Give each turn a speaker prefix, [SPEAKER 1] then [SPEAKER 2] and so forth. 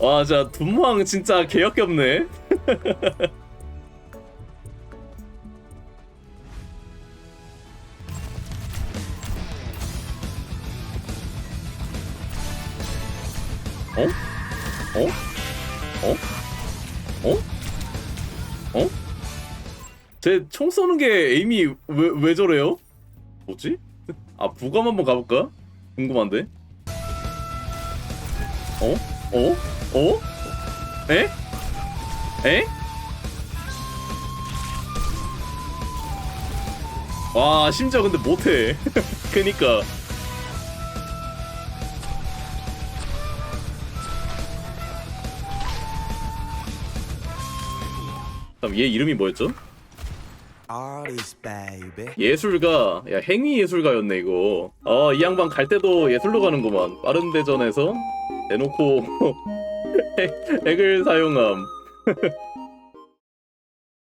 [SPEAKER 1] 와, 자 돈망 진짜 개역겹네. 어? 어? 어? 어? 어? 제 총 쏘는 게 에임이 왜, 왜 저래요? 뭐지? 아 부검 한번 가볼까? 궁금한데? 어? 어? 어? 에? 에? 와 심지어 근데 못해 그니까 그럼 얘 이름이 뭐였죠? 예술가 야 행위 예술가였네 이거 어이 양반 갈 때도 예술로 가는구만 빠른 대전에서 대놓고 핵- 핵을 사용함